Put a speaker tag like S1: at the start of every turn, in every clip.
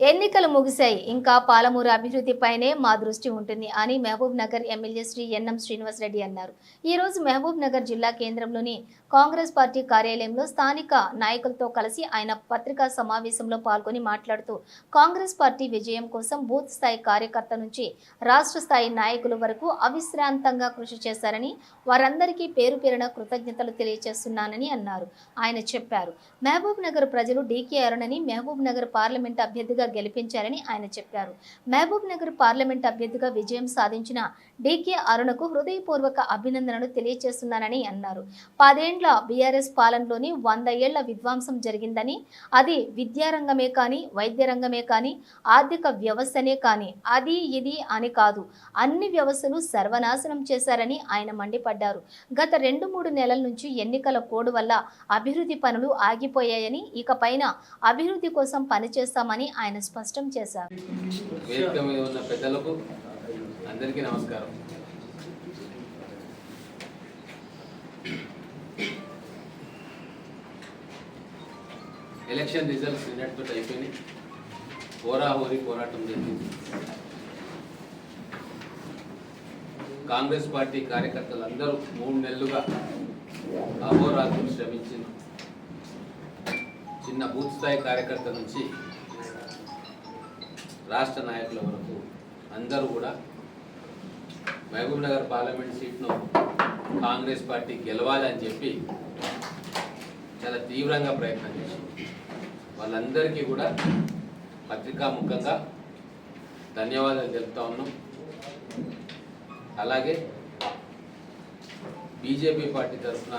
S1: ఎన్నికలు ముగిశాయి. ఇంకా పాలమూరు అభివృద్ధిపైనే మా దృష్టి ఉంటుంది అని మహబూబ్ నగర్ ఎమ్మెల్యే శ్రీ ఎన్ఎం శ్రీనివాసరెడ్డి అన్నారు. ఈ రోజు మహబూబ్ నగర్ జిల్లా కేంద్రంలోని కాంగ్రెస్ పార్టీ కార్యాలయంలో స్థానిక నాయకులతో కలిసి ఆయన పత్రికా సమావేశంలో పాల్గొని మాట్లాడుతూ కాంగ్రెస్ పార్టీ విజయం కోసం బూత్ స్థాయి కార్యకర్త నుంచి రాష్ట్ర స్థాయి నాయకుల వరకు అవిశ్రాంతంగా కృషి చేశారని వారందరికీ పేరు పేరున కృతజ్ఞతలు తెలియజేస్తున్నానని అన్నారు. ఆయన చెప్పారు. మహబూబ్ నగర్ ప్రజలు డీకే అరుణని మహబూబ్ నగర్ పార్లమెంట్ అభ్యర్థిగా గెలిపించారని ఆయన చెప్పారు. మహబూబ్ నగర్ పార్లమెంట్ అభ్యర్థిగా విజయం సాధించిన డీకే అరుణకు హృదయపూర్వక అభినందనలు తెలియజేస్తున్నానని అన్నారు. పదేండ్ల బీఆర్ఎస్ పాలనలోని వంద ఏళ్ళ విధ్వంసం జరిగిందని అది విద్యారంగమే కానీ వైద్య రంగమే కానీ ఆర్థిక వ్యవస్థనే కానీ అది ఇది అని కాదు అన్ని వ్యవస్థలు సర్వనాశనం చేశారని ఆయన మండిపడ్డారు. గత రెండు మూడు నెలల నుంచి ఎన్నికల కోడ్ వల్ల అభివృద్ధి పనులు ఆగిపోయాయని ఇకపైన అభివృద్ధి కోసం పనిచేస్తామని ఆయన ఆయన స్పష్టం చేశారు.
S2: వేదిక మీద ఉన్న పెద్దలకు అందరికీ నమస్కారం. ఎలక్షన్ రిజల్ట్స్ నిన్నటితో అయిపోయినాయి. హోరాహోరీ పోరాటం జరిగింది. కాంగ్రెస్ పార్టీ కార్యకర్తలు అందరూ మూడు నెలలుగా అహోరాత్రులు శ్రమించింది చిన్న బూత్ స్థాయి కార్యకర్త నుంచి రాష్ట్ర నాయకుల వరకు అందరూ కూడా మహబూబ్ నగర్ పార్లమెంట్ సీట్ను కాంగ్రెస్ పార్టీ గెలవాలని చెప్పి చాలా తీవ్రంగా ప్రయత్నం చేసింది. వాళ్ళందరికీ కూడా పత్రికా ముఖంగా ధన్యవాదాలు తెలుపుతా ఉన్నాం. అలాగే బీజేపీ పార్టీ తరఫున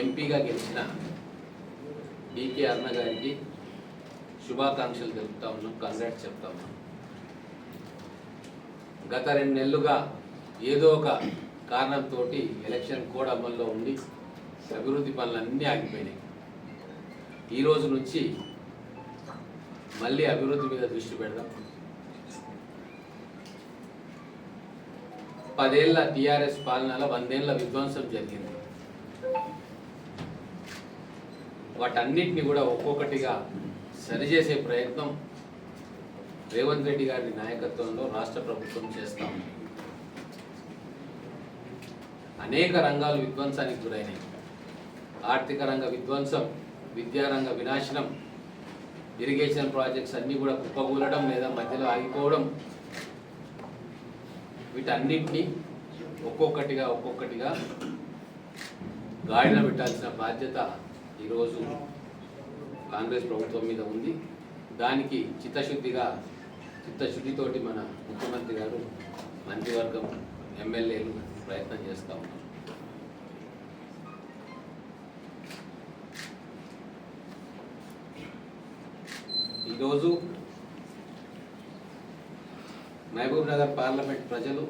S2: ఎంపీగా గెలిచిన డికే అన్న గారికి శుభాకాంక్షలు తెలుపుతా ఉన్నాం కంగ్రాట్స్ చెప్తా ఉన్నాం. గత రెండు నెలలుగా ఏదో ఒక కారణంతో ఎలక్షన్ కోడ్ అమల్లో ఉండి అభివృద్ధి పనులన్నీ ఆగిపోయినాయి. ఈ రోజు నుంచి మళ్ళీ అభివృద్ధి మీద దృష్టి పెడదాం. పదేళ్ళ టిఆర్ఎస్ పాలనలో వందేళ్ళ విధ్వంసం జరిగింది. వాటన్నిటిని కూడా ఒక్కొక్కటిగా సరిచేసే ప్రయత్నం రేవంత్ రెడ్డి గారి నాయకత్వంలో రాష్ట్ర ప్రభుత్వం చేస్తాం. అనేక రంగాలు విధ్వంసానికి గురైనాయి. ఆర్థిక రంగ విధ్వంసం విద్యారంగ వినాశనం ఇరిగేషన్ ప్రాజెక్ట్స్ అన్నీ కూడా కుప్పకూలడం లేదా మధ్యలో ఆగిపోవడం వీటన్నిటినీ ఒక్కొక్కటిగా ఒక్కొక్కటిగా గాడిన పెట్టాల్సిన బాధ్యత ఈరోజు కాంగ్రెస్ ప్రభుత్వం మీద ఉంది. దానికి చిత్తశుద్ధిగా చిత్తశుద్ధితోటి మన ముఖ్యమంత్రి గారు మంత్రివర్గం ఎమ్మెల్యేలు ప్రయత్నం చేస్తూ ఉన్నారు. ఈరోజు మహబూబ్ నగర్ పార్లమెంట్ ప్రజలు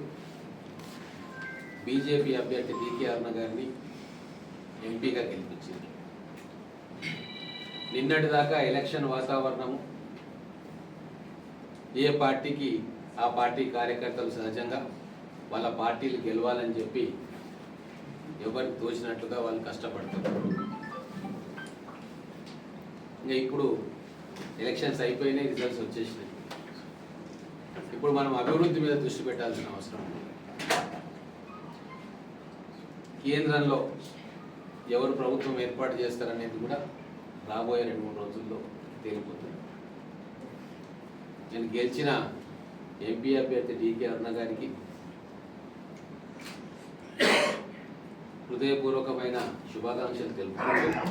S2: బీజేపీ అభ్యర్థి డికే అరుణ గారిని ఎంపీగా గెలిపించింది నిన్నటిదాకా ఎలక్షన్ వాతావరణము ఏ పార్టీకి ఆ పార్టీ కార్యకర్తలు సహజంగా వాళ్ళ పార్టీలు గెలవాలని చెప్పి ఎవరికి తోచినట్లుగా వాళ్ళు కష్టపడతారు. ఇంకా ఇప్పుడు ఎలక్షన్స్ అయిపోయినాయి రిజల్ట్స్ వచ్చేసినాయి. ఇప్పుడు మనం అభివృద్ధి మీద దృష్టి పెట్టాల్సిన అవసరం ఉంది. కేంద్రంలో ఎవరు ప్రభుత్వం ఏర్పాటు చేస్తారనేది కూడా రాబోయే రెండు మూడు రోజుల్లో తేలిపోతుంది. నేను గెలిచిన ఎంపీ అభ్యర్థి డికే అరుణ గారికి హృదయపూర్వకమైన శుభాకాంక్షలు తెలుపుకుంటూ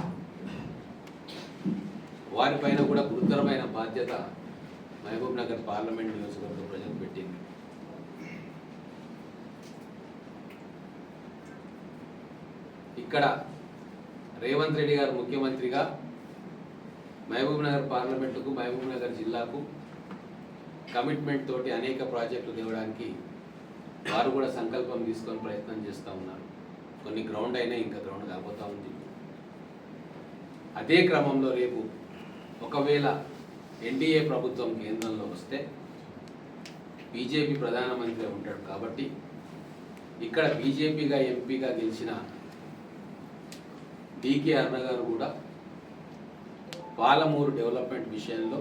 S2: వారిపైన కూడా గురుతరమైన బాధ్యత మహబూబ్ నగర్ పార్లమెంట్ నియోజకవర్గ ప్రజలు పెట్టింది. ఇక్కడ రేవంత్ రెడ్డి గారు ముఖ్యమంత్రిగా మహబూబ్ నగర్ పార్లమెంటుకు మహబూబ్నగర్ జిల్లాకు కమిట్మెంట్ తోటి అనేక ప్రాజెక్టులు తేవడానికి వారు కూడా సంకల్పం తీసుకొని ప్రయత్నం చేస్తూ ఉన్నారు. కొన్ని గ్రౌండ్ అయినా ఇంకా గ్రౌండ్ కాకపోతూ ఉంది. అదే క్రమంలో రేపు ఒకవేళ ఎన్డీఏ ప్రభుత్వం కేంద్రంలో వస్తే బీజేపీ ప్రధానమంత్రి ఉంటాడు కాబట్టి ఇక్కడ బీజేపీగా ఎంపీగా గెలిచిన డికే అరుణ గారు కూడా పాలమూరు డెవలప్మెంట్ విషయంలో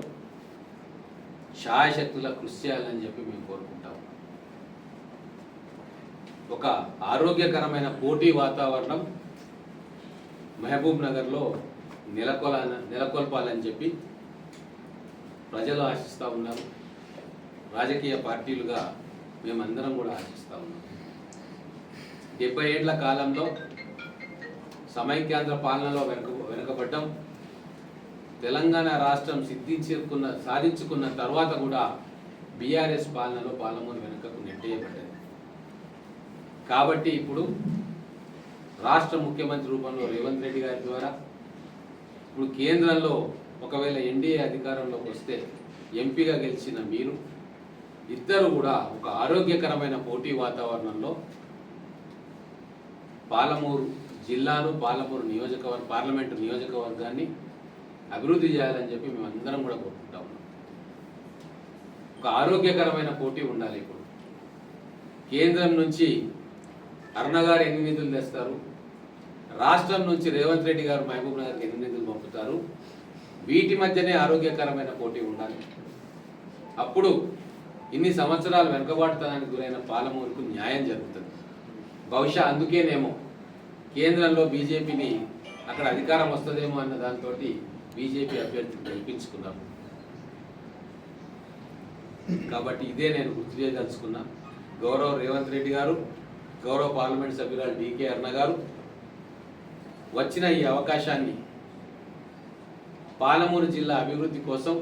S2: శాయశక్తుల కృషి చేయాలని చెప్పి మేము కోరుకుంటాం. ఒక ఆరోగ్యకరమైన పోటీ వాతావరణం మహబూబ్ నగర్లో నెలకొల నెలకొల్పాలని చెప్పి ప్రజలు ఆశిస్తూ ఉన్నారు. రాజకీయ పార్టీలుగా మేమందరం కూడా ఆశిస్తూ ఉన్నాం. డెబ్బై ఏళ్ళ కాలంలో సమైక్యాంధ్ర పాలనలో వెనుక వెనుకబడ్డం. తెలంగాణ రాష్ట్రం సిద్ధించుకున్న సాధించుకున్న తర్వాత కూడా బీఆర్ఎస్ పాలనలో పాలమూరు వెనుకకు నెట్టేయబడ్డది. కాబట్టి ఇప్పుడు రాష్ట్ర ముఖ్యమంత్రి రూపంలో రేవంత్ రెడ్డి గారి ద్వారా ఇప్పుడు కేంద్రంలో ఒకవేళ ఎన్డీఏ అధికారంలోకి వస్తే ఎంపీగా గెలిచిన మీరు ఇద్దరు కూడా ఒక ఆరోగ్యకరమైన పోటీ వాతావరణంలో పాలమూరు జిల్లాను పాలమూరు నియోజకవర్గ పార్లమెంటు నియోజకవర్గాన్ని అభివృద్ధి చేయాలని చెప్పి మేము అందరం కూడా కోరుకుంటా. ఉన్నాం ఒక ఆరోగ్యకరమైన పోటీ ఉండాలి ఇప్పుడు. కేంద్రం నుంచి అరుణ గారు ఎన్ని నిధులు తెస్తారు? రాష్ట్రం నుంచి రేవంత్ రెడ్డి గారు మహబూబ్ నగర్కి ఎన్ని నిధులు పంపుతారు? వీటి మధ్యనే ఆరోగ్యకరమైన పోటీ ఉండాలి. అప్పుడు ఇన్ని సంవత్సరాలు వెనుకబాటుతనానికి గురైన పాలమూరుకు న్యాయం జరుగుతుంది. బహుశా అందుకేనేమో కేంద్రంలో బీజేపీని అక్కడ అధికారం వస్తుందేమో అన్న దాంతో బీజేపీ అభ్యర్థిని గెలిపించుకున్నారు కాబట్టి ఇదే నేను గుర్తు చేయదలుచుకున్నా. గౌరవ రేవంత్ రెడ్డి గారు గౌరవ పార్లమెంట్ సభ్యురాలు డికే అర్ణ గారు వచ్చిన ఈ అవకాశాన్ని పాలమూరు జిల్లా అభివృద్ధి కోసం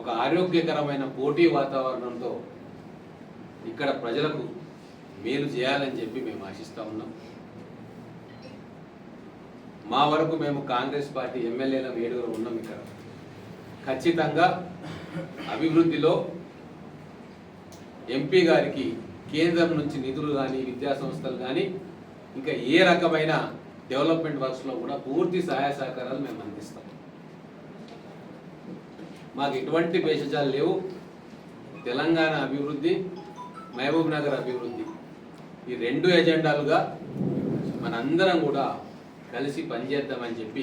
S2: ఒక ఆరోగ్యకరమైన పోటీ వాతావరణంతో ఇక్కడ ప్రజలకు మేలు చేయాలని చెప్పి మేము ఆశిస్తూ ఉన్నాం. మా వరకు మేము కాంగ్రెస్ పార్టీ ఎమ్మెల్యేల ఏడుగురు ఉన్నాం ఇక్కడ. ఖచ్చితంగా అభివృద్ధిలో ఎంపీ గారికి కేంద్రం నుంచి నిధులు కానీ విద్యా సంస్థలు కానీ ఇంకా ఏ రకమైన డెవలప్మెంట్ వర్క్స్లో కూడా పూర్తి సహాయ సహకారాలు మేము అందిస్తాం. మాకు ఎటువంటి భేషజాలు లేవు. తెలంగాణ అభివృద్ధి మహబూబ్ నగర్ అభివృద్ధి. ఈ రెండు ఎజెండాలుగా మనందరం కూడా కలిసి పనిచేద్దామని చెప్పి